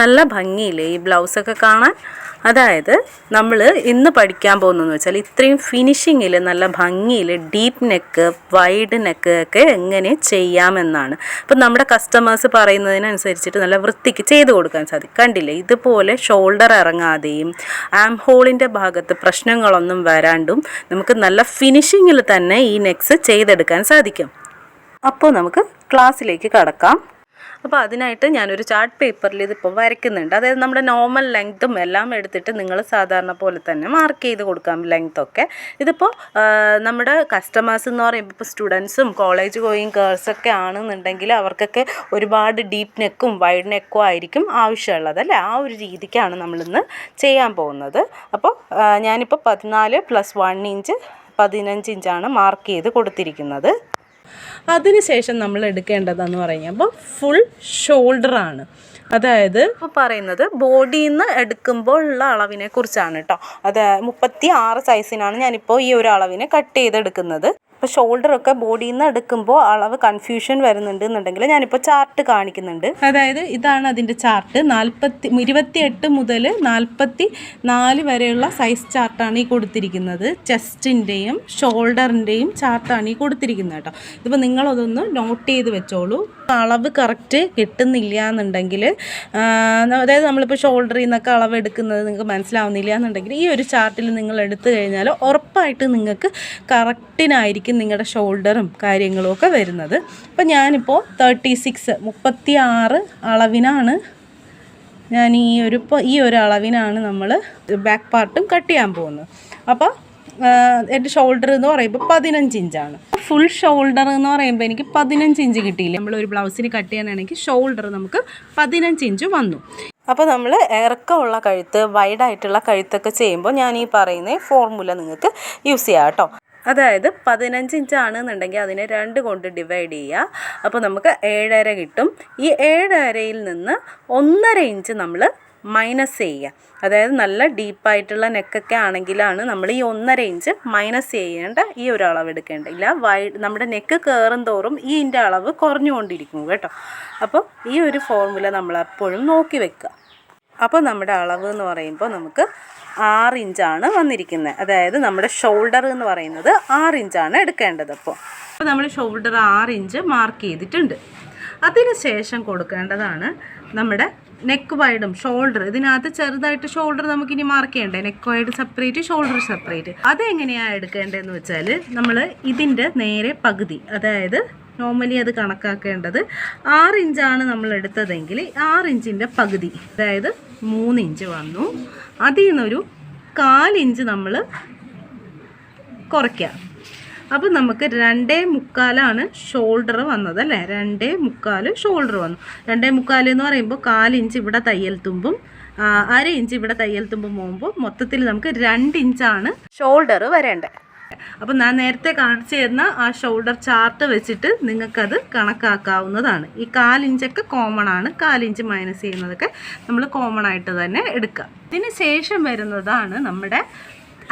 നല്ല ഭംഗിയില്ലേ ഈ ബ്ലൗസൊക്കെ കാണാൻ? അതായത് നമ്മൾ ഇന്ന് പഠിക്കാൻ പോകുന്നതെന്ന് വെച്ചാൽ ഇത്രയും ഫിനിഷിങ്ങിൽ നല്ല ഭംഗിയിൽ ഡീപ്പ് നെക്ക് വൈഡ് നെക്ക് ഒക്കെ എങ്ങനെ ചെയ്യാമെന്നാണ്. അപ്പം നമ്മുടെ കസ്റ്റമേഴ്സ് പറയുന്നതിനനുസരിച്ചിട്ട് നല്ല വൃത്തിക്ക് ചെയ്ത് കൊടുക്കാൻ സാധിക്കും. കണ്ടില്ലേ? ഇതുപോലെ ഷോൾഡർ ഇറങ്ങാതെയും ആം ഹോളിന്റെ ഭാഗത്ത് പ്രശ്നങ്ങളൊന്നും വരാണ്ടും നമുക്ക് നല്ല ഫിനിഷിങ്ങിൽ തന്നെ ഈ നെക്സ് ചെയ്തെടുക്കാൻ സാധിക്കും. അപ്പോൾ നമുക്ക് ക്ലാസ്സിലേക്ക് കടക്കാം. അപ്പോൾ അതിനായിട്ട് ഞാനൊരു ചാർട്ട് പേപ്പറിൽ ഇതിപ്പോൾ വരയ്ക്കുന്നുണ്ട്. അതായത് നമ്മുടെ നോർമൽ ലെങ്ത്തും എല്ലാം എടുത്തിട്ട് നിങ്ങൾ സാധാരണ പോലെ തന്നെ മാർക്ക് ചെയ്ത് കൊടുക്കാം ലെങ്ത്തൊക്കെ ഇതിപ്പോൾ നമ്മുടെ കസ്റ്റമേഴ്സ് എന്ന് പറയുമ്പോൾ ഇപ്പോൾ സ്റ്റുഡൻസും കോളേജ് ഗോയിങ് ഗേൾസൊക്കെ ആണെന്നുണ്ടെങ്കിൽ അവർക്കൊക്കെ ഒരുപാട് ഡീപ്പ് നെക്കും വൈഡ് നെക്കും ആയിരിക്കും ആവശ്യമുള്ളത് അല്ലേ? ആ ഒരു രീതിക്കാണ് നമ്മളിന്ന് ചെയ്യാൻ പോകുന്നത്. അപ്പോൾ ഞാനിപ്പോൾ പതിനാല് പ്ലസ് വൺ ഇഞ്ച് പതിനഞ്ച് ഇഞ്ചാണ് മാർക്ക് ചെയ്ത് കൊടുത്തിരിക്കുന്നത്. അതിനുശേഷം നമ്മൾ എടുക്കേണ്ടതെന്ന് പറയുമ്പോൾ ഫുൾ ഷോൾഡറാണ് അതായത് ഇപ്പോൾ പറയുന്നത് ബോഡിയിൽ നിന്ന് എടുക്കുമ്പോൾ ഉള്ള അളവിനെ കുറിച്ചാണ് കേട്ടോ അത് മുപ്പത്തി ആറ് സൈസിനാണ് ഞാനിപ്പോൾ ഈ ഒരു അളവിനെ കട്ട് ചെയ്തെടുക്കുന്നത്. ഇപ്പോൾ ഷോൾഡറൊക്കെ ബോഡിയിൽ നിന്ന് എടുക്കുമ്പോൾ അളവ് കൺഫ്യൂഷൻ വരുന്നുണ്ട് എന്നുണ്ടെങ്കിൽ ഞാനിപ്പോൾ ചാർട്ട് കാണിക്കുന്നുണ്ട്. അതായത് ഇതാണ് അതിന്റെ ചാർട്ട് നാൽപ്പത്തി ഇരുപത്തി എട്ട് മുതൽ നാൽപ്പത്തി നാല് വരെയുള്ള സൈസ് ചാർട്ടാണ് ഈ കൊടുത്തിരിക്കുന്നത്. ചെസ്റ്റിന്റെയും ഷോൾഡറിന്റെയും ചാർട്ടാണ് ഈ കൊടുത്തിരിക്കുന്നത് കേട്ടോ. ഇതിപ്പോൾ നിങ്ങളതൊന്ന് നോട്ട് ചെയ്ത് വെച്ചോളൂ. അളവ് കറക്റ്റ് കിട്ടുന്നില്ല എന്നുണ്ടെങ്കിൽ അതായത് നമ്മളിപ്പോൾ ഷോൾഡറിൽ നിന്നൊക്കെ അളവ് എടുക്കുന്നത് നിങ്ങൾക്ക് മനസ്സിലാവുന്നില്ല എന്നുണ്ടെങ്കിൽ ഈ ഒരു ചാർട്ടിൽ നിങ്ങൾ എടുത്തു കഴിഞ്ഞാൽ ഉറപ്പായിട്ട് നിങ്ങൾക്ക് കറക്റ്റിനായിരിക്കും നിങ്ങളുടെ ഷോൾഡറും കാര്യങ്ങളും ഒക്കെ വരുന്നത്. അപ്പോൾ ഞാനിപ്പോൾ തേർട്ടി സിക്സ് മുപ്പത്തി ആറ് അളവിനാണ് ഞാൻ ഈ ഒരു ഈ ഒരു അളവിനാണ് നമ്മൾ ബാക്ക് പാർട്ടും കട്ട് ചെയ്യാൻ പോകുന്നത്. അപ്പോൾ എന്റെ ഷോൾഡർ എന്ന് പറയുമ്പോൾ പതിനഞ്ച് ഇഞ്ചാണ്. ഫുൾ ഷോൾഡർ എന്ന് പറയുമ്പോൾ എനിക്ക് പതിനഞ്ച് ഇഞ്ച് കിട്ടിയില്ല. നമ്മൾ ഒരു ബ്ലൗസിന് കട്ട് ചെയ്യാനാണെങ്കിൽ ഷോൾഡർ നമുക്ക് പതിനഞ്ച് ഇഞ്ച് വന്നു. അപ്പോൾ നമ്മൾ ഇറക്കമുള്ള കഴുത്ത് വൈഡായിട്ടുള്ള കഴുത്തൊക്കെ ചെയ്യുമ്പോൾ ഞാൻ ഈ പറയുന്ന ഫോർമുല നിങ്ങൾക്ക് യൂസ് ചെയ്യാം കേട്ടോ. അതായത് പതിനഞ്ച് ആണ് എന്നുണ്ടെങ്കിൽ അതിനെ രണ്ട് കൊണ്ട് ഡിവൈഡ് ചെയ്യുക. അപ്പോൾ നമുക്ക് ഏഴര കിട്ടും. ഈ ഏഴരയിൽ നിന്ന് ഒന്നര ഇഞ്ച് നമ്മൾ മൈനസ് ചെയ്യുക. അതായത് നല്ല ഡീപ്പായിട്ടുള്ള നെക്കൊക്കെ ആണെങ്കിലാണ് നമ്മൾ ഈ ഒന്നര ഇഞ്ച് മൈനസ് ചെയ്യേണ്ട ഈ ഒരു അളവ് എടുക്കേണ്ടില്ല വൈഡ് നമ്മുടെ നെക്ക് കയറും തോറും ഈ ഇന്റെ അളവ് കുറഞ്ഞുകൊണ്ടിരിക്കും കേട്ടോ. അപ്പോൾ ഈ ഒരു ഫോർമുല നമ്മൾ എപ്പോഴും നോക്കി വെക്കുക. അപ്പോൾ നമ്മുടെ അളവ് എന്ന് പറയുമ്പോൾ നമുക്ക് ആറ് ഇഞ്ചാണ് വന്നിരിക്കുന്നത്. അതായത് നമ്മുടെ ഷോൾഡർ എന്ന് പറയുന്നത് ആറ് ഇഞ്ചാണ് എടുക്കേണ്ടത് അപ്പോൾ. അപ്പോൾ നമ്മൾ ഷോൾഡർ ആറ് ഇഞ്ച് മാർക്ക് ചെയ്തിട്ടുണ്ട്. അതിന് ശേഷം കൊടുക്കേണ്ടതാണ് നമ്മുടെ നെക്ക് വൈഡും ഷോൾഡർ ഇതിനകത്ത് ചെറുതായിട്ട് ഷോൾഡർ നമുക്ക് ഇനി മാർക്ക് ചെയ്യണ്ടേ? Neck wide separate shoulder separate അത് എങ്ങനെയാണ് എടുക്കേണ്ടതെന്ന് വെച്ചാൽ നമ്മൾ ഇതിന്റെ നേരെ പകുതി അതായത് നോർമലി അത് കണക്കാക്കേണ്ടത് ആറ് ഇഞ്ചാണ് നമ്മൾ എടുത്തതെങ്കിൽ ആറ് ഇഞ്ചിന്റെ പകുതി അതായത് മൂന്ന് ഇഞ്ച് വന്നു. അതിൽ നിന്നൊരു കാലിഞ്ച് നമ്മൾ കുറയ്ക്കുക അപ്പം നമുക്ക് രണ്ടേ മുക്കാലാണ് ഷോൾഡർ വന്നത് അല്ലേ? രണ്ടേ മുക്കാൽ ഷോൾഡർ വന്നു. രണ്ടേ മുക്കാൽ എന്ന് പറയുമ്പോൾ കാലിഞ്ച് ഇവിടെ തയ്യൽ തുമ്പും അര ഇഞ്ച് ഇവിടെ തയ്യൽ തുമ്പും പോകുമ്പോൾ മൊത്തത്തിൽ നമുക്ക് രണ്ട് ഇഞ്ചാണ് ഷോൾഡർ വരേണ്ടത്. അപ്പം ഞാൻ നേരത്തെ കാണിച്ചു തരുന്ന ആ ഷോൾഡർ ചാർട്ട് വെച്ചിട്ട് നിങ്ങൾക്കത് കണക്കാക്കാവുന്നതാണ്. ഈ കാലിഞ്ചൊക്കെ കോമൺ ആണ്. കാലിഞ്ച് മൈനസ് ചെയ്യുന്നതൊക്കെ നമ്മൾ കോമൺ ആയിട്ട് തന്നെ എടുക്കുക. ഇതിന് ശേഷം വരുന്നതാണ് നമ്മുടെ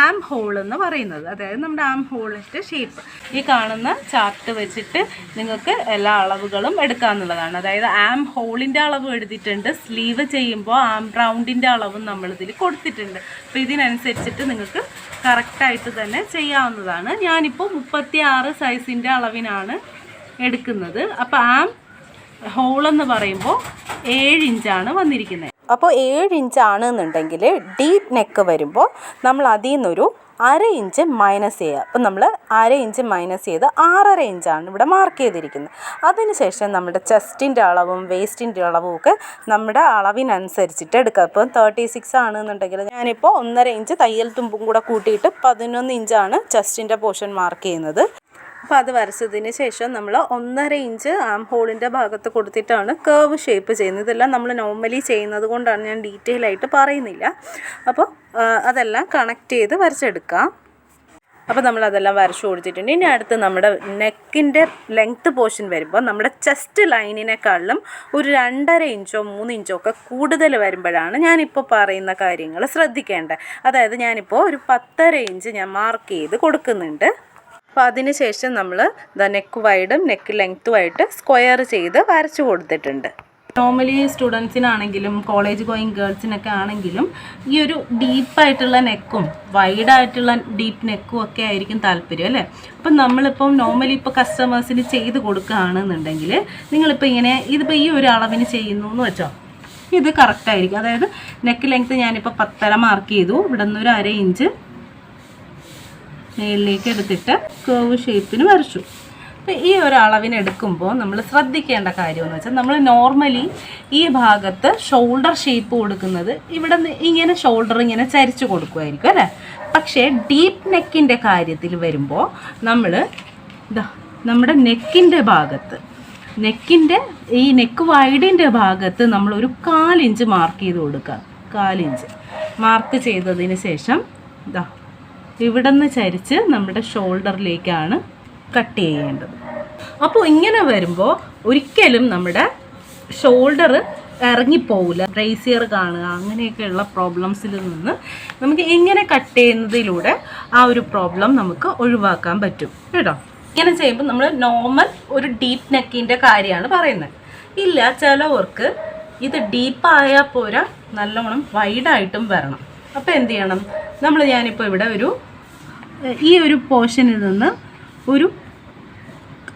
ആം ഹോൾ എന്ന് പറയുന്നത്. അതായത് നമ്മുടെ ആം ഹോളിന്റെ ഷേപ്പ് ഈ കാണുന്ന ചാർട്ട് വെച്ചിട്ട് നിങ്ങൾക്ക് എല്ലാ അളവുകളും എടുക്കാവുന്നതാണ് അതായത് ആം ഹോളിന്റെ അളവ് എഴുതിയിട്ടുണ്ട് സ്ലീവ് ചെയ്യുമ്പോൾ ആം റൗണ്ടിന്റെ അളവും നമ്മളിതിൽ കൊടുത്തിട്ടുണ്ട്. അപ്പോൾ ഇതിനനുസരിച്ചിട്ട് നിങ്ങൾക്ക് കറക്റ്റായിട്ട് തന്നെ ചെയ്യാവുന്നതാണ്. ഞാനിപ്പോൾ മുപ്പത്തി ആറ് സൈസിന്റെ അളവിനാണ് എടുക്കുന്നത്. അപ്പോൾ ആം ഹോൾ എന്ന് പറയുമ്പോൾ ഏഴ് ഇഞ്ചാണ് വന്നിരിക്കുന്നത് അപ്പോൾ ഏഴ് ഇഞ്ച് എന്നുണ്ടെങ്കിൽ ഡീപ്പ് നെക്ക് വരുമ്പോൾ നമ്മൾ അതിൽ നിന്നൊരു അര ഇഞ്ച് മൈനസ് ചെയ്യുക. അപ്പം നമ്മൾ അര ഇഞ്ച് മൈനസ് ചെയ്ത് ആറര ഇഞ്ചാണ് ഇവിടെ മാർക്ക് ചെയ്തിരിക്കുന്നത്. അതിനുശേഷം നമ്മുടെ ചെസ്റ്റിന്റെ അളവും വേസ്റ്റിന്റെ അളവും ഒക്കെ നമ്മുടെ അളവിനനുസരിച്ചിട്ട് എടുക്കുക. ഇപ്പം തേർട്ടി സിക്സ് ആണെന്നുണ്ടെങ്കിൽ ഞാനിപ്പോൾ ഒന്നര ഇഞ്ച് തയ്യൽ തുമ്പും കൂടെ കൂട്ടിയിട്ട് പതിനൊന്ന് ഇഞ്ചാണ് ചെസ്റ്റിന്റെ പോർഷൻ മാർക്ക് ചെയ്യുന്നത്. അപ്പോൾ അത് വരച്ചതിന് ശേഷം നമ്മൾ ഒന്നര ഇഞ്ച് ആം ഹോളിന്റെ ഭാഗത്ത് കൊടുത്തിട്ടാണ് കേവ് ഷേപ്പ് ചെയ്യുന്നത്. ഇതെല്ലാം നമ്മൾ നോർമലി ചെയ്യുന്നത് കൊണ്ടാണ് ഞാൻ ഡീറ്റെയിൽ ആയിട്ട് പറയുന്നില്ല. അപ്പോൾ അതെല്ലാം കണക്ട് ചെയ്ത് വരച്ചെടുക്കാം. അപ്പോൾ നമ്മൾ അതെല്ലാം വരച്ചു കൊടുത്തിട്ടുണ്ട്. ഇനി അടുത്ത് നമ്മുടെ നെക്കിന്റെ ലെങ്ത്ത് പോർഷൻ വരുമ്പോൾ നമ്മുടെ ചെസ്റ്റ് ലൈനിനെക്കാളിലും ഒരു രണ്ടര ഇഞ്ചോ മൂന്ന് ഇഞ്ചോ ഒക്കെ കൂടുതൽ വരുമ്പോഴാണ് ഞാനിപ്പോൾ പറയുന്ന കാര്യങ്ങൾ ശ്രദ്ധിക്കേണ്ടത്. അതായത് ഞാനിപ്പോൾ ഒരു പത്തര ഇഞ്ച് ഞാൻ മാർക്ക് ചെയ്ത് കൊടുക്കുന്നുണ്ട്. അപ്പോൾ അതിന് ശേഷം നമ്മൾ ദ നെക്ക് വൈഡും നെക്ക് ലെങ്ത്തുമായിട്ട് സ്ക്വയർ ചെയ്ത് വരച്ചു കൊടുത്തിട്ടുണ്ട്. നോർമലി സ്റ്റുഡൻസിനാണെങ്കിലും കോളേജ് ഗോയിങ് ഗേൾസിനൊക്കെ ആണെങ്കിലും ഈ ഒരു ഡീപ്പായിട്ടുള്ള നെക്കും വൈഡായിട്ടുള്ള ഡീപ്പ് നെക്കും ഒക്കെ ആയിരിക്കും താല്പര്യം അല്ലേ? അപ്പം നമ്മളിപ്പം നോർമലി ഇപ്പോൾ കസ്റ്റമേഴ്സിന് ചെയ്ത് കൊടുക്കുകയാണെന്നുണ്ടെങ്കിൽ നിങ്ങളിപ്പോൾ ഇങ്ങനെ ഇതിപ്പോൾ ഈ ഒരു അളവിന് ചെയ്യുന്നു എന്ന് വെച്ചോ? ഇത് കറക്റ്റായിരിക്കും അതായത് നെക്ക് ലെങ്ത്ത് ഞാനിപ്പോൾ പത്തര മാർക്ക് ചെയ്തു. ഇവിടെ നിന്ന് ഒരു അര ഇഞ്ച് മേളിലേക്ക് എടുത്തിട്ട് കേവ് ഷേപ്പിന് വരച്ചു. അപ്പോൾ ഈ ഒരു അളവിനെടുക്കുമ്പോൾ നമ്മൾ ശ്രദ്ധിക്കേണ്ട കാര്യം എന്ന് വെച്ചാൽ നമ്മൾ നോർമലി ഈ ഭാഗത്ത് ഷോൾഡർ ഷേപ്പ് കൊടുക്കുന്നത് ഇവിടെ ഇങ്ങനെ ഷോൾഡർ ഇങ്ങനെ ചരിച്ച് കൊടുക്കുമായിരിക്കും അല്ലേ? പക്ഷേ ഡീപ്പ് നെക്കിന്റെ കാര്യത്തിൽ വരുമ്പോൾ നമ്മൾ ഇതാ നമ്മുടെ നെക്കിന്റെ ഭാഗത്ത് നെക്കിന്റെ ഈ നെക്ക് വൈഡിന്റെ ഭാഗത്ത് നമ്മൾ ഒരു കാലിഞ്ച് മാർക്ക് ചെയ്ത് കൊടുക്കുക. കാലിഞ്ച്. മാർക്ക് ചെയ്തതിന് ശേഷം ഇതാ ഇവിടെ നിന്ന് ചരിച്ച് നമ്മുടെ ഷോൾഡറിലേക്കാണ് കട്ട് ചെയ്യേണ്ടത്. അപ്പോൾ ഇങ്ങനെ വരുമ്പോൾ ഒരിക്കലും നമ്മുടെ ഷോൾഡർ ഇറങ്ങിപ്പോവില്ല ബ്രേസിയർ കാണുക അങ്ങനെയൊക്കെയുള്ള പ്രോബ്ലംസിൽ നിന്ന് നമുക്ക് ഇങ്ങനെ കട്ട് ചെയ്യുന്നതിലൂടെ ആ ഒരു പ്രോബ്ലം നമുക്ക് ഒഴിവാക്കാൻ പറ്റും. കേട്ടോ? ഇങ്ങനെ ചെയ്യുമ്പോൾ നമ്മൾ നോർമൽ ഒരു ഡീപ്പ് നെക്കിന്റെ കാര്യമാണ് പറയുന്നത്. ഇല്ല ചിലവർക്ക് ഇത് ഡീപ്പായാൽ പോരാ നല്ലോണം വൈഡായിട്ടും വരണം. അപ്പോൾ എന്ത് ചെയ്യണം? നമ്മൾ ഞാനിപ്പോൾ ഇവിടെ ഒരു ഈ ഒരു പോർഷനിൽ നിന്ന് ഒരു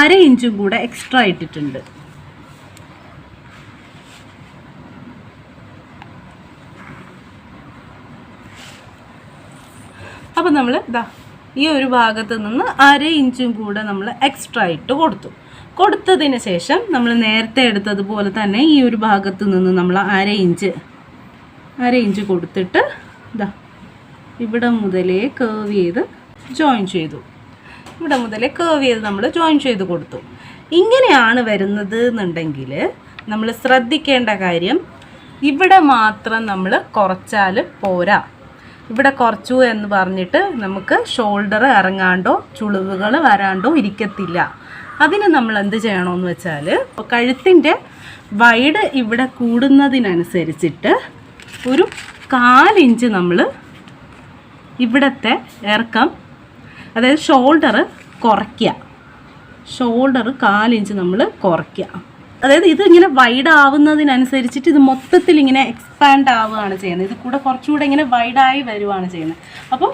അര ഇഞ്ചും കൂടെ എക്സ്ട്രാ ഇട്ടിട്ടുണ്ട്. അപ്പം നമ്മൾ ഇതാ ഈ ഒരു ഭാഗത്ത് നിന്ന് അര ഇഞ്ചും കൂടെ നമ്മൾ എക്സ്ട്രാ ഇട്ട് കൊടുത്തു. കൊടുത്തതിന് ശേഷം നമ്മൾ നേരത്തെ എടുത്തതുപോലെ തന്നെ ഈ ഒരു ഭാഗത്ത് നിന്ന് നമ്മൾ അര ഇഞ്ച് അര ഇഞ്ച് കൊടുത്തിട്ട് ഇതാ ഇവിടെ മുതലേ കേവ് ചെയ്ത് ജോയിൻ ചെയ്തു. ഇവിടെ മുതലേ കേവ് ചെയ്ത് നമ്മൾ ജോയിൻ ചെയ്ത് കൊടുത്തു. ഇങ്ങനെയാണ് വരുന്നത് എന്നുണ്ടെങ്കിൽ നമ്മൾ ശ്രദ്ധിക്കേണ്ട കാര്യം ഇവിടെ മാത്രം നമ്മൾ കുറച്ചാൽ പോരാ. ഇവിടെ കുറച്ചു എന്ന് പറഞ്ഞിട്ട് നമുക്ക് ഷോൾഡർ ഇറങ്ങാണ്ടോ ചുളിവുകൾ വരാണ്ടോ ഇരിക്കത്തില്ല. അതിന് നമ്മൾ എന്ത് ചെയ്യണമെന്ന് വെച്ചാൽ കഴുത്തിന്റെ വൈഡ് ഇവിടെ കൂടുന്നതിനനുസരിച്ചിട്ട് ഒരു കാലിഞ്ച് നമ്മൾ ഇവിടത്തെ ഇറക്കം അതായത് ഷോൾഡർ കുറയ്ക്കുക. ഷോൾഡർ കാലിഞ്ച് നമ്മൾ കുറയ്ക്കുക. അതായത് ഇത് ഇങ്ങനെ വൈഡ് ആവുന്നതിനനുസരിച്ചിട്ട് ഇത് മൊത്തത്തിൽ ഇങ്ങനെ എക്സ്പാൻഡ് ആവുകയാണ് ചെയ്യുന്നത്. ഇത് കൂടെ കുറച്ചുകൂടെ ഇങ്ങനെ വൈഡായി വരുവാണ് ചെയ്യുന്നത്. അപ്പോൾ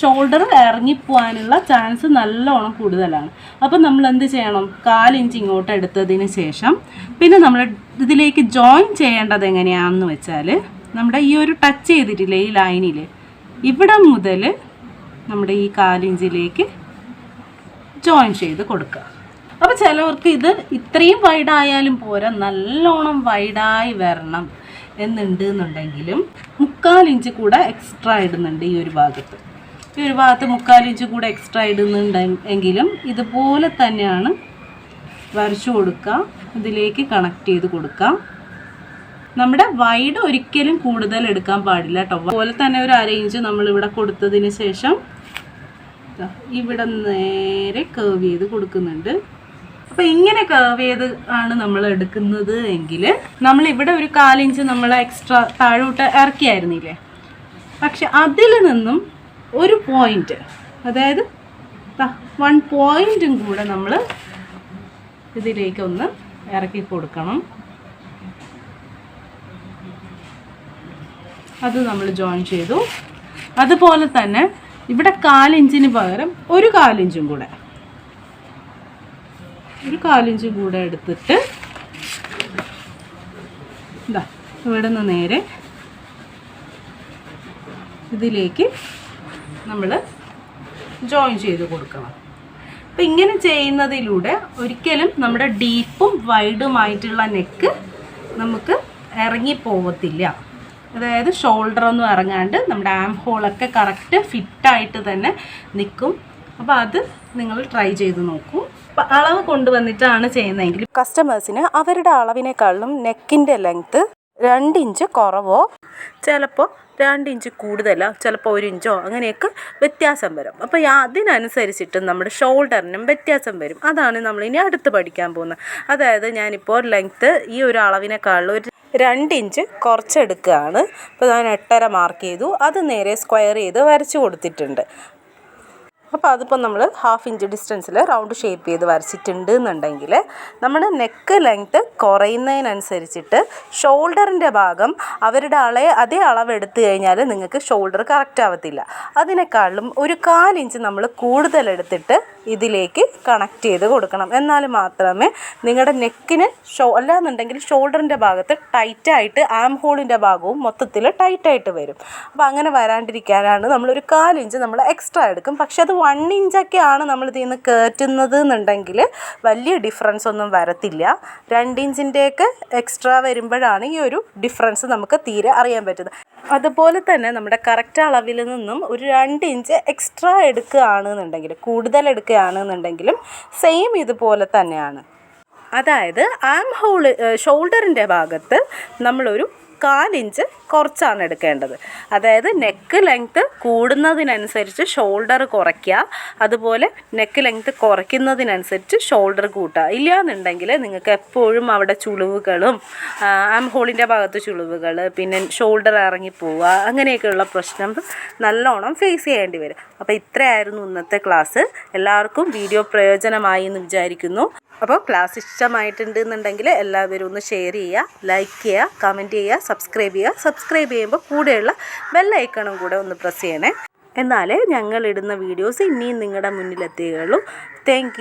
ഷോൾഡർ ഇറങ്ങിപ്പോവാനുള്ള ചാൻസ് നല്ലോണം കൂടുതലാണ്. അപ്പോൾ നമ്മൾ എന്ത് ചെയ്യണം? കാലിഞ്ച് ഇങ്ങോട്ട് എടുത്തതിന് ശേഷം പിന്നെ നമ്മൾ ഇതിലേക്ക് ജോയിൻ ചെയ്യേണ്ടത് എങ്ങനെയാണെന്ന് വെച്ചാൽ നമ്മുടെ ഈ ഒരു ടച്ച് ചെയ്തിട്ടില്ലേ ഈ ലൈനിൽ ഇവിടെ മുതൽ നമ്മുടെ ഈ കാലിഞ്ചിലേക്ക് ജോയിൻ ചെയ്ത് കൊടുക്കുക. അപ്പോൾ ചിലവർക്ക് ഇത് ഇത്രയും വൈഡായാലും പോരാ നല്ലോണം വൈഡായി വരണം എന്നുണ്ട് എന്നുണ്ടെങ്കിലും മുക്കാലിഞ്ച് കൂടെ എക്സ്ട്രാ ഇടുന്നുണ്ട് ഈ ഒരു ഭാഗത്ത്. ഈ ഒരു ഭാഗത്ത് മുക്കാലിഞ്ച് കൂടെ എക്സ്ട്രാ ഇടുന്നുണ്ട് എങ്കിലും ഇതുപോലെ തന്നെയാണ് വരച്ചു കൊടുക്കുക ഇതിലേക്ക് കണക്ട് ചെയ്ത് കൊടുക്കാം നമ്മുടെ വൈഡ് ഒരിക്കലും കൂടുതൽ എടുക്കാൻ പാടില്ല കേട്ടോ അതുപോലെ തന്നെ ഒരു അര ഇഞ്ച് നമ്മൾ ഇവിടെ കൊടുത്തതിന് ശേഷം ഇവിടെ നേരെ കേവ് ചെയ്ത് കൊടുക്കുന്നുണ്ട്. അപ്പോൾ ഇങ്ങനെ കേവ് ചെയ്ത് ആണ് നമ്മൾ എടുക്കുന്നത് എങ്കിൽ നമ്മൾ ഇവിടെ ഒരു കാലിഞ്ച് നമ്മൾ എക്സ്ട്രാ താഴോട്ട് ഇറക്കിയായിരുന്നില്ലേ? പക്ഷെ അതിൽ നിന്നും ഒരു പോയിന്റ് അതായത് വൺ പോയിന്റും കൂടെ നമ്മൾ ഇതിലേക്ക് ഒന്ന് ഇറക്കി കൊടുക്കണം. അത് നമ്മൾ ജോയിൻ ചെയ്തു. അതുപോലെ തന്നെ ഇവിടെ കാലിഞ്ചിന് പകരം ഒരു കാലിഞ്ചും കൂടെ. ഒരു കാലിഞ്ചും കൂടെ എടുത്തിട്ട് ഇതാ ഇവിടെ നിന്ന് നേരെ ഇതിലേക്ക് നമ്മൾ ജോയിൻ ചെയ്ത് കൊടുക്കണം. അപ്പം ഇങ്ങനെ ചെയ്യുന്നതിലൂടെ ഒരിക്കലും നമ്മുടെ ഡീപ്പും വൈഡുമായിട്ടുള്ള നെക്ക് നമുക്ക് ഇറങ്ങി ഇറങ്ങിപ്പോവത്തില്ല. അതായത് ഷോൾഡർ ഒന്നും ഇറങ്ങാണ്ട് നമ്മുടെ ആം ഹോളൊക്കെ കറക്റ്റ് ഫിറ്റായിട്ട് തന്നെ നിൽക്കും. അപ്പോൾ അത് നിങ്ങൾ ട്രൈ ചെയ്ത് നോക്കൂ. അളവ് കൊണ്ടുവന്നിട്ടാണ് ചെയ്യുന്നതെങ്കിൽ കസ്റ്റമേഴ്സിന് അവരുടെ അളവിനേക്കാളും നെക്കിന്റെ ലെങ്ത്ത് രണ്ട് ഇഞ്ച് കുറവോ ചിലപ്പോൾ രണ്ട് ഇഞ്ച് കൂടുതലോ ചിലപ്പോൾ ഒരു ഇഞ്ചോ അങ്ങനെയൊക്കെ വ്യത്യാസം വരും. അപ്പോൾ അതിനനുസരിച്ചിട്ട് നമ്മുടെ ഷോൾഡറിനും വ്യത്യാസം വരും. അതാണ് നമ്മളിനി അടുത്ത് പഠിക്കാൻ പോകുന്നത്. അതായത് ഞാനിപ്പോൾ ലെങ്ത്ത് ഈ ഒരു അളവിനേക്കാളും ഒരു രണ്ട് ഇഞ്ച് കുറച്ചെടുക്കുകയാണ്. അപ്പോൾ ഞാൻ എട്ടര മാർക്ക് ചെയ്തു. അത് നേരെ സ്ക്വയർ ചെയ്ത് വരച്ച് കൊടുത്തിട്ടുണ്ട്. അപ്പോൾ അതിപ്പോൾ നമ്മൾ ഹാഫ് ഇഞ്ച് ഡിസ്റ്റൻസിൽ റൗണ്ട് ഷേപ്പ് ചെയ്ത് വരച്ചിട്ടുണ്ട് എന്നുണ്ടെങ്കിൽ നമ്മുടെ നെക്ക് ലെങ്ത്ത് കുറയുന്നതിനനുസരിച്ചിട്ട് ഷോൾഡറിന്റെ ഭാഗം അവരുടെ അളെ അതേ അളവ് എടുത്തു കഴിഞ്ഞാൽ നിങ്ങൾക്ക് ഷോൾഡർ കറക്റ്റ് ആവത്തില്ല. അതിനേക്കാളും ഒരു കാലിഞ്ച് നമ്മൾ കൂടുതൽ എടുത്തിട്ട് ഇതിലേക്ക് കണക്ട് ചെയ്ത് കൊടുക്കണം. എന്നാൽ മാത്രമേ നിങ്ങളുടെ നെക്കിന് ഷോ അല്ലാന്നുണ്ടെങ്കിൽ ഷോൾഡറിന്റെ ഭാഗത്ത് ടൈറ്റായിട്ട് ആം ഹോളിന്റെ ഭാഗവും മൊത്തത്തിൽ ടൈറ്റായിട്ട് വരും. അപ്പോൾ അങ്ങനെ വരാണ്ടിരിക്കാനാണ് നമ്മളൊരു കാലിഞ്ച് നമ്മൾ എക്സ്ട്രാ എടുക്കും. പക്ഷെ അത് വൺ ഇഞ്ചൊക്കെയാണ് നമ്മൾ ഇതിൽ നിന്ന് കയറ്റുന്നത് എന്നുണ്ടെങ്കിൽ വലിയ ഡിഫറൻസ് ഒന്നും വരത്തില്ല. രണ്ട് ഇഞ്ചിന്റെയൊക്കെ എക്സ്ട്രാ വരുമ്പോഴാണ് ഈ ഒരു ഡിഫറൻസ് നമുക്ക് തീരെ അറിയാൻ പറ്റുന്നത്. അതുപോലെ തന്നെ നമ്മുടെ കറക്റ്റ് അളവിൽ നിന്നും ഒരു രണ്ട് ഇഞ്ച് എക്സ്ട്രാ എടുക്കുകയാണെന്നുണ്ടെങ്കിൽ കൂടുതൽ എടുക്കുകയാണെന്നുണ്ടെങ്കിലും സെയിം ഇതുപോലെ തന്നെയാണ്. അതായത് ആം ഹോൾ ഷോൾഡറിന്റെ ഭാഗത്ത് നമ്മളൊരു കാലിഞ്ച് കുറച്ചാണ് എടുക്കേണ്ടത്. അതായത് നെക്ക് ലെങ്ത്ത് കൂടുന്നതിനനുസരിച്ച് ഷോൾഡർ കുറയ്ക്കുക. അതുപോലെ നെക്ക് ലെങ്ത്ത് കുറയ്ക്കുന്നതിനനുസരിച്ച് ഷോൾഡർ കൂട്ടുക. ഇല്ലയെന്നുണ്ടെങ്കിൽ നിങ്ങൾക്ക് എപ്പോഴും അവിടെ ചുളിവുകളും ആം ഹോളിന്റെ ഭാഗത്ത് ചുളിവുകൾ പിന്നെ ഷോൾഡർ ഇറങ്ങിപ്പോവുക അങ്ങനെയൊക്കെയുള്ള പ്രശ്നം നല്ലോണം ഫേസ് ചെയ്യേണ്ടി വരും. അപ്പോൾ ഇത്രയായിരുന്നു ഇന്നത്തെ ക്ലാസ് എല്ലാവർക്കും വീഡിയോ പ്രയോജനമായി എന്ന് വിചാരിക്കുന്നു. അപ്പോൾ ക്ലാസ് ഇഷ്ടമായിട്ടുണ്ട് എന്നുണ്ടെങ്കിൽ എല്ലാവരും ഒന്ന് ഷെയർ ചെയ്യുക ലൈക്ക് ചെയ്യുക കമന്റ് ചെയ്യുക സബ്സ്ക്രൈബ് ചെയ്യുക. സബ്സ്ക്രൈബ് ചെയ്യുമ്പോൾ കൂടെയുള്ള ബെല്ലൈക്കണും കൂടെ ഒന്ന് പ്രസ് ചെയ്യണേ. എന്നാലേ ഞങ്ങളിടുന്ന വീഡിയോസ് ഇനിയും നിങ്ങളുടെ മുന്നിലെത്തുകയുള്ളൂ താങ്ക്